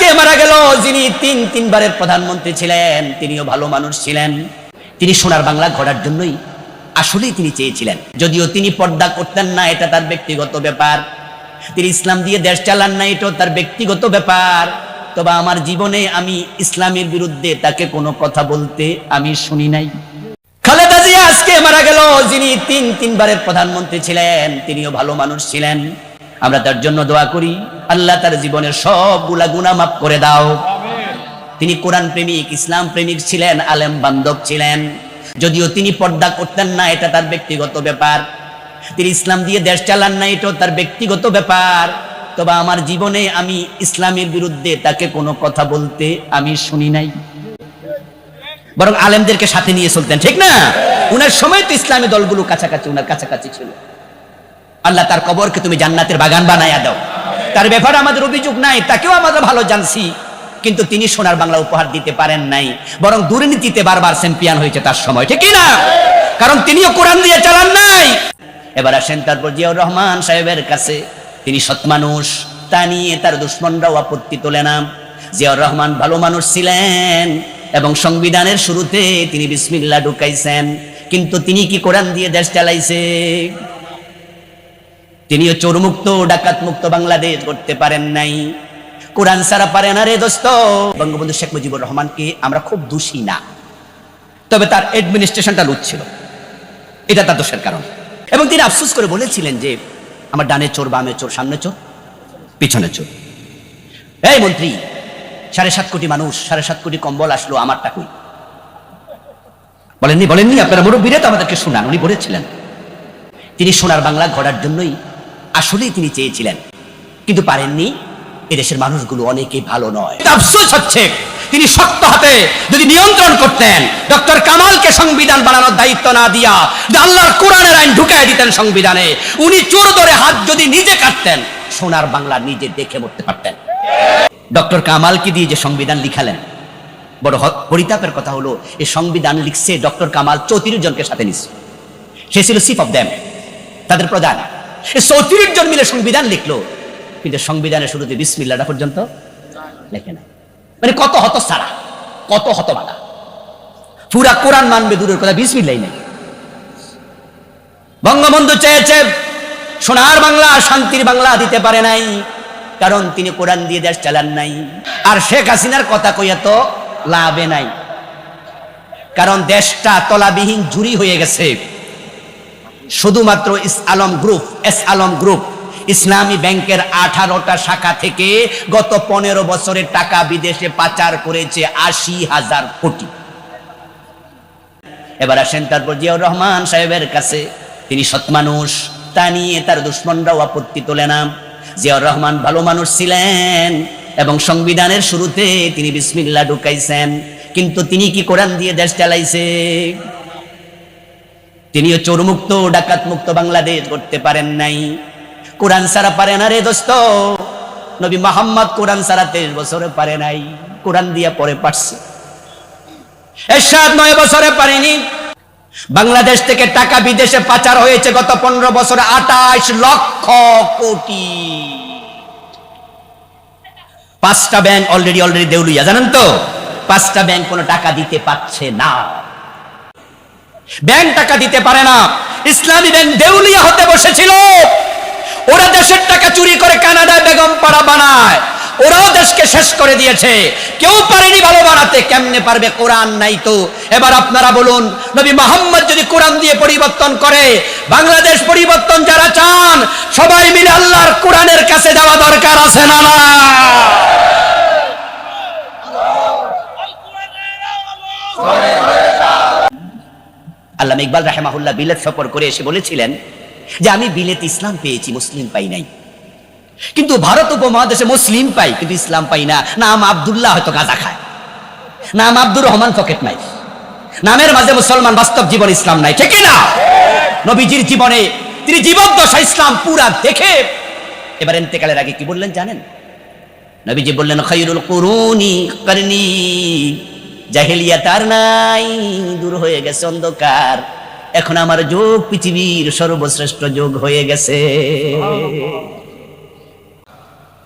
আজকে মারা গেল। যিনি তিন, তিনবারের প্রধানমন্ত্রী ছিলেন, তিনিও ভালো মানুষ ছিলেন। তিনি সোনার বাংলা গড়ার জন্যই আসলেই তিনি চেয়েছিলেন। যদিও তিনি পর্দা করতেন না, এটা তার ব্যক্তিগত ব্যাপার। তিনি ইসলাম দিয়ে দেশ চালান না, এটাও তার ব্যক্তিগত ব্যাপার। তবে আমার জীবনে আমি ইসলামের বিরুদ্ধে তাকে কোনো কথা বলতে আমি শুনি নাই। খালেদা জিয়া আজকে মারা গেল। যিনি তিন, তিনবারের প্রধানমন্ত্রী ছিলেন, তিনিও ভালো মানুষ ছিলেন। আমরা তার জন্য দোয়া করি। আল্লাহ তার জীবনের সবগুলা গুনাহ মাফ করে দাও। তিনি কোরআন প্রেমিক, ইসলাম প্রেমিক ছিলেন, আলেম বান্ধব ছিলেন। যদিও তিনি পর্দা করতেন না, এটা তার ব্যক্তিগত ব্যাপার। তিনি ইসলাম দিয়ে দেশ চালান না, এটাও তার ব্যক্তিগত ব্যাপার। তবে আমার জীবনে আমি ইসলামের বিরুদ্ধে তাকে কোনো কথা বলতে আমি শুনি নাই। বরং আলেমদেরকে সাথে নিয়ে চলতেন, ঠিক না? উনার সময় তো ইসলামী দলগুলো কাছাকাছি, উনার কাছাকাছি ছিল। আল্লাহ তার কবরকে তুমি জান্নাতের বাগান বানাইয়া দাও। তার ব্যাপারে আমাদের অভিযোগ নাই, তাকেও আমরা ভালো জানছি। কিন্তু তিনি সোনার বাংলা উপহার দিতে পারেন নাই, বরং দুর্নীতিতে বারবার চ্যাম্পিয়ন হয়েছে তার সময়, ঠিক না কারণ তিনিও কোরআন দিয়ে চালান নাই। এবার আসেন তারপর জিয়াউর রহমান সাহেবের কাছে। তিনি সৎ মানুষ, তা নিয়ে তার দুশ্মনরাও আপত্তি তোলে না। জিয়াউর রহমান ভালো মানুষ ছিলেন, এবং সংবিধানের শুরুতে তিনি বিসমিল্লা ঢুকাইছেন। কিন্তু তিনি কি কোরআন দিয়ে দেশ চালাইছে? তিনিও চোরমুক্ত ডাকাত মুক্ত বাংলাদেশ করতে পারেন নাই। কোরআন সারা পারে না রে দোস্ত। বঙ্গবন্ধু শেখ মুজিবুর রহমানকে আমরা খুব দোষী না। তবে তার অ্যাডমিনিস্ট্রেশনটা ছিল। এটা তার দোষের কারণ। এবং তিনি আফসোস করে বলেছিলেন যে, আমার ডানে চোর, বামে চোর, সামনে চোর, পিছনে চোর। এই মন্ত্রী, সাড়ে সাত কোটি মানুষ, সাড়ে সাত কোটি কম্বল আসলো আমার টাকুই বলেননি বলেননি, আপনারা মুরব্বীরা তো আমাদেরকে শোনান, উনি বলেছিলেন। তিনি সোনার বাংলা গড়ার জন্যই আসলেই তিনি চেয়েছিলেন। কিন্তু পারেননি, এদেশের মানুষগুলো অনেকেই ভালো নয়। আফসোস হচ্ছে, তিনি শক্ত হাতে যদি নিয়ন্ত্রণ করতেন, ডক্টর কামালকে সংবিধান বানানোর দায়িত্ব না দিয়া আল্লাহর কোরআনের আইন ঢুকাই দিতেন সংবিধানে, উনি চোর ধরে হাত যদি নিজে কাটতেন, সোনার বাংলা নিজে দেখে মরতে পারতেন। ডক্টর কামালকে দিয়ে যে সংবিধান লিখালেন, বড় পরিতাপের কথা হলো এই সংবিধান লিখছে ডক্টর কামাল চৌত্রিশ জনকে সাথে নিচ্ছে। সে ছিল চিফ অফ দ্যাম তাদের প্রধান। এই চৌত্রিশ জন মিলে সংবিধান লিখলো। কিন্তু সংবিধানের শুরুতে বিসমিল্লাটা পর্যন্ত লেখে না মানে কত হত সারা কত হত বাধা পুরা কোরআন মানবে দূরের কথা বিসমিল্লাই নেই। বঙ্গবন্ধু চেয়েছে, সোনার বাংলা, শান্তির বাংলা দিতে পারে নাই, কারণ তিনি কোরআন দিয়ে দেশ চালান নাই। আর শেখ হাসিনার কথা কইয়া তো লাভে নাই। কারণ দেশটা তলাবিহীন জুরি হয়ে গেছে। শুধুমাত্র S Alam group, S Alam group. Islami ব্যাংকের আঠারোটা শাখা থেকে গত পনেরো বছরের টাকা বিদেশে পাচার করেছে আশি হাজার কোটি। এবার আসেন তারপর জিয়াউর রহমান সাহেবের কাছে। তিনি সৎ মানুষ, তা নিয়ে তার দুশ্মনরাও আপত্তি তোলে না। জিয়াউর রহমান ভালো মানুষ ছিলেন এবং সংবিধানের শুরুতে তিনি বিসমিল্লা ঢুকাইছেন। কিন্তু তিনি কি কোরআন দিয়ে দেশ চালাইছে? তিনিও চোরমুক্ত ডাকাত মুক্ত বাংলাদেশ করতে পারেন নাই। কোরআন সারা পারে না রে দোস্ত। নবী মোহাম্মদ কোরআন সারা তেইশ বছরে পারে নাই। কোরআন দিয়া পরে পারছে। এরশাদ নয় বছরে পারেনি। বাংলাদেশ থেকে টাকা বিদেশে পাচার হয়েছে গত পনেরো বছরে আঠাশ লক্ষ কোটি। পাঁচটা ব্যাংক অলরেডি অলরেডি দেউলিয়া, জানেন তো? পাঁচটা ব্যাংক কোনো টাকা দিতে পারছে না। ব্যাংক টাকা দিতে পারে না। ইসলামী ব্যাংক দেউলিয়া হতে বসেছিল। ওরা দেশের টাকা চুরি করে কানাডায় বেগম পাড়া বানায়। ওরাও দেশকে শেষ করে দিয়েছে। কেউ পারেনি ভালো বানাতে, কেমনে পারবে? কোরআন নাই তো। এবার আপনারা বলুন, নবী মোহাম্মদ যদি কোরআন দিয়ে পরিবর্তন করে, বাংলাদেশ পরিবর্তন যারা চান, সবাই মিলে আল্লাহর কোরআনের কাছে যাওয়া দরকার আছে না না? আল্লাহ ইকবাল রাহেমাহুল্লাহ বিলেত সফর করে এসে বলেছিলেন যে আমি বিলেত ইসলাম পেয়েছি, মুসলিম পাই নাই। কিন্তু ভারত উপমহাদেশে মুসলিম পাই, কিন্তু ইসলাম পাই না। নাম আব্দুল্লাহ হয়তো গাঁজা খায়। নাম আব্দুর রহমান পকেট নাই নামের মাঝে মুসলমান বাস্তব জীবন ইসলাম নাই, ঠিক না নবীজির জীবনে তিনি জীবদ্দশা ইসলাম পুরা দেখে এবার এতেকালের আগে কি বললেন জানেন? নবীজি বললেন খৈরুল কুরুনি, করনি। জাহেলিয়া তার নাই, দূর হয়ে গেছে অন্ধকার। এখন আমার যোগ, পৃথিবীর সর্বশ্রেষ্ঠ যোগ হয়ে গেছে।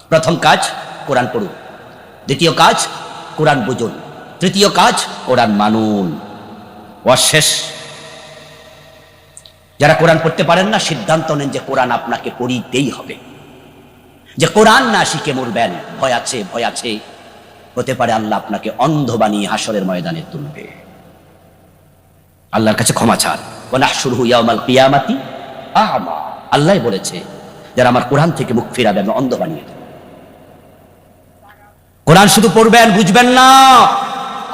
প্রথম কাজ, কোরআন পড়ুন। দ্বিতীয় কাজ, কোরআন বুঝুন। তৃতীয় কাজ, কোরআন মানুন। অশেষ। যারা কোরআন পড়তে পারেন না, সিদ্ধান্ত নেন যে কোরআন আপনাকে পড়িতেই হবে। যে কোরআন না শিখে মরবেন, ভয় আছে ভয় আছে। হতে পারে আল্লাহ আপনাকে অন্ধ বানিয়ে হাসরের ময়দানে তুলবে। আল্লাহর কাছে ক্ষমা চান। আল্লাহ বলেছে, যারা আমার কোরআন থেকে মুখ ফিরাবে, আমি অন্ধ বানিয়ে দেব। কোরআন শুধু পড়বেন, বুঝবেন না।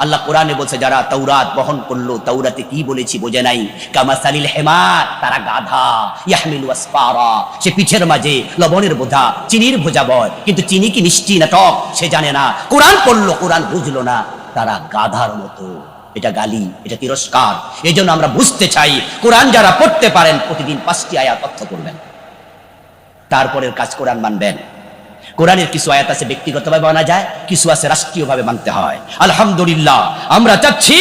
আল্লাহ কোরআনে বলছে, যারা তৌরাত বহন করল তৌরাতে কি বলেছি বোঝে নাই। কামাসালিল হেমার, তারা গাধা। ইয়াহমিলু আসফারা। সে পিঠের মাঝে লবণের বোঝা, চিনির ভোজা বয়। কিন্তু চিনি কি মিষ্টি না টক, সে জানে না। কোরআন পড়ল, কোরআন বুঝলো না। তারা গাধার মতো। এটা গালি, এটা তিরস্কার। এই জন্য আমরা বুঝতে চাই, কোরআন যারা পড়তে পারেন, প্রতিদিন পাঁচটি আয়াত অর্থ করবেন তারপরের কাজ কোরআন মানবেন। কোরআনের কিছু আয়াত আছে ব্যক্তিগতভাবে মানা যায়, কিছু আছে রাষ্ট্রীয়ভাবে মানতে হয়। আলহামদুলিল্লাহ, আমরা চাচ্ছি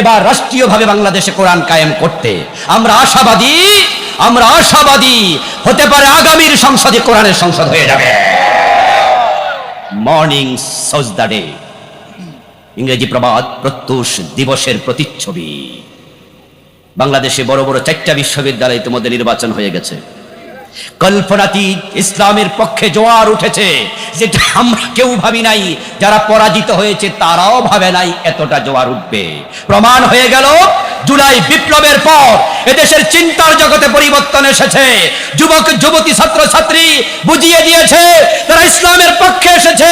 এবার রাষ্ট্রীয়ভাবে বাংলাদেশে কোরআন কায়েম করতে। আমরা আশাবাদী আমরা আশাবাদী, হতে পারে আগামীর সংসদে কোরআনের সংসদ হয়ে যাবে। মর্নিং সজদা ডে ইংরেজি প্রবাদ প্রত্যুষ দিবসের প্রতিচ্ছবি। বাংলাদেশে বড় বড় চারটা বিশ্ববিদ্যালয় ইতিমধ্যে নির্বাচন হয়ে গেছে। কল্পনাতীত ইসলামের পক্ষে জোয়ার উঠেছে, যেটা আমরা কেউ ভাবি নাই। যারা পরাজিত হয়েছে, তারাও ভাবে নাই এতটা জোয়ার উঠবে। প্রমাণ হয়ে গেল, জুলাই বিপ্লবের পর এদেশের চিন্তার জগতে পরিবর্তন এসেছে। যুবক, যুবতী ছাত্র ছাত্রী বুঝিয়ে দিয়েছে, তারা ইসলামের পক্ষে এসেছে।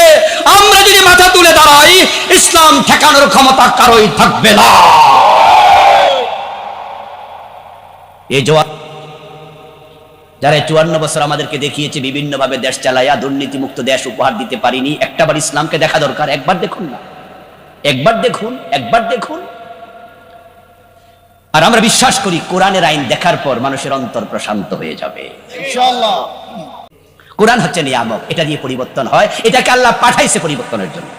আমরা যদি মাথা তুলে দাঁড়াই, ইসলাম ঠেকানোর ক্ষমতা কারোই থাকবে না। এই জোয়ার যারা চুয়ান্ন বছর আমাদেরকে দেখিয়েছে বিভিন্ন ভাবে দেশ চালাইয়া দুর্নীতিমুক্ত দেশ উপহার দিতে পারিনি একটাবার ইসলামকে দেখা দরকার একবার দেখুন না। একবার দেখুন একবার দেখুন। আর আমরা বিশ্বাস করি কোরআনের আইন দেখার পর মানুষের অন্তর প্রশান্ত হয়ে যাবে। কোরআন হচ্ছে নিয়ামক এটা দিয়ে পরিবর্তন হয় এটাকে আল্লাহ পাঠাইছে পরিবর্তনের জন্য।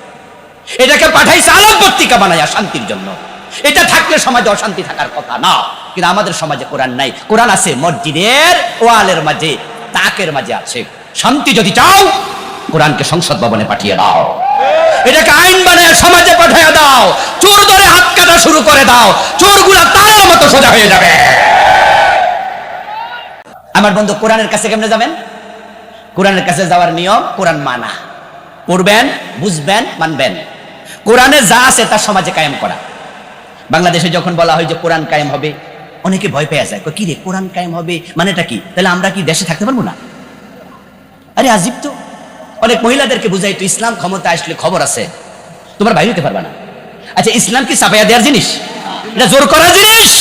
এটাকে পাঠাইছে আলোক পত্রিকা বানাইয়া শান্তির জন্য। এটা থাকলে সমাজে অশান্তি থাকার কথা না। কিন্তু আমাদের সমাজে কোরআন নাই। কোরআন আছে মসজিদের ওয়ালের মাঝে, তাকের মাঝে আছে। শান্তি যদি চাও, কোরআনকে সংসদ ভবনে পাঠিয়ে দাও। এটাকে আইন বানায় সমাজে পাঠিয়ে দাও। চোর ধরে হাত কাটা শুরু করে দাও। চোরগুলা তারের মতো সোজা হয়ে যাবে। আমার বন্ধু, কোরআনের কাছে কেমনে যাবেন? কোরআনের কাছে যাওয়ার নিয়ম, কোরআন মানা। পড়বেন, বুঝবেন, মানবেন। কোরআনে যা আছে তার সমাজে কায়েম করা। বাংলাদেশে যখন বলা হয় যে কোরআন কায়েম হবে, অনেকে ভয় পেয়ে যায়। কি রে, কোরআন কায়েম হবে? মানেটা কি? তাহলে আমরা কি দেশে থাকতে পারব না? আরে আজিব তো। অনেক মহিলাদেরকে বুঝাই তো, ইসলাম ক্ষমতা আসলে খবর আছে। তোমার বাইরে হতে পারবে না। আচ্ছা ইসলাম কি চাপাইয়া দেওয়ার জিনিস? এটা জোর করার জিনিস?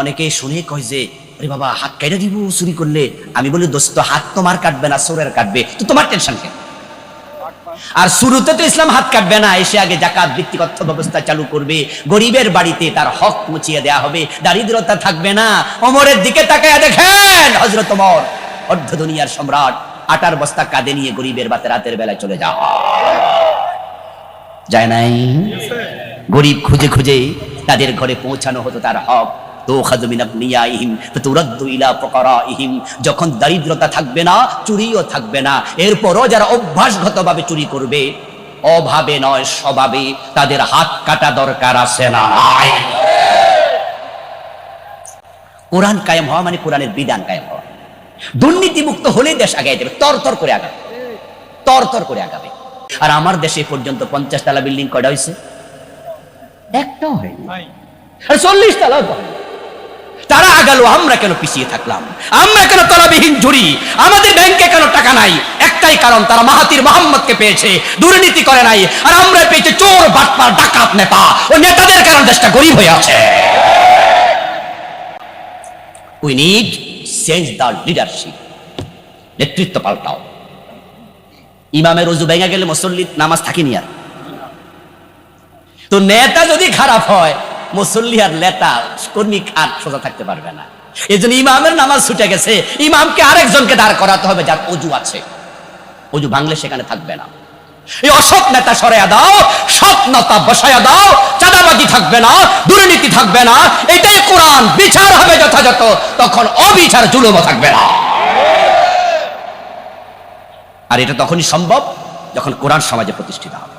অনেকে শুনে কয় যে, আরে বাবা, হাত কেটে দিব, চুরি করলে? আমি বলি, দোস্ত, হাত তোমার কাটবে না সোরের কাটবে। তো তোমার টেনশন কেন আর শুরুতে তো ইসলাম হাত কাটবে না, এসে আগে জাকাত ভিত্তিক অর্থ ব্যবস্থা চালু করবে, গরিবের বাড়িতে তার হক মুচিয়ে দেয়া হবে, দারিদ্রতা থাকবে না। অমরের দিকে তাকায় দেখেন হজরত অমর অর্ধ দুনিয়ার সম্রাট, আটার বস্তা কাঁধে নিয়ে গরিবের বাতে রাতের বেলায় চলে যাওয়া। যায় নাই? গরিব খুঁজে খুঁজে তাদের ঘরে পৌঁছানো হতো তার হক। যখন দারিদ্রতা থাকবে না চুরিও থাকবে না। এরপরও যারা অভ্যাসগতভাবে চুরি করবে অভাবে নয় স্বভাবে তাদের হাত কাটা দরকার আছে না। কোরআন কায়েম হওয়া মানে কোরআনের বিধান কায়েম হওয়া। দুর্নীতিমুক্ত হলে দেশ আগায় যাবে তর তর করে আগাবে। তর তর করে আগাবে। আর আমার দেশে পর্যন্ত পঞ্চাশ তালা বিল্ডিং কয়টা হয়েছে একটাও হয়নি। আর চল্লিশ তালাও তো। হয়নি। তারা আগালো, আমরা কেন পিছিয়ে থাকলাম? আমরা কেন তলাবিহীন ঝুড়ি? আমাদের ব্যাংকে কেন টাকা নাই? একটাই কারণ, তারা মাহাতির মোহাম্মদকে পেয়েছে, দুর্নীতি করে নাই, আর আমরা পেয়েছে চোর, বাটপার, ডাকাত, নেতা। ও নেতাদের কারণ দেশটা গরিব হয়ে আছে। We need change the leadership নেতৃত্ব পাল্টাও। ইমামের রুজু ভেঙে গেলে মুসল্লি নামাজ থাকেনি আর। তো নেতা যদি খারাপ হয় মুসল্লি আর নেতা, কর্মী খাট সোজা থাকতে পারবে না। এই জন্য ইমামের নামাজ ছুটে গেছে। ইমামকে আরেকজনকে দাঁড় করাতে হবে যার অজু আছে। অজু ভাঙলে সেখানে থাকবে না। এই অসৎ নেতা সরাইয়া দাও, সৎ নেতা দাও, চাঁদাবাজি থাকবে না, দুর্নীতি থাকবে না। এটাই কোরআন, বিচার হবে যথাযথ, তখন অবিচার, জুলুমও থাকবে না। আর এটা তখনই সম্ভব যখন কোরআন সমাজে প্রতিষ্ঠিত হবে।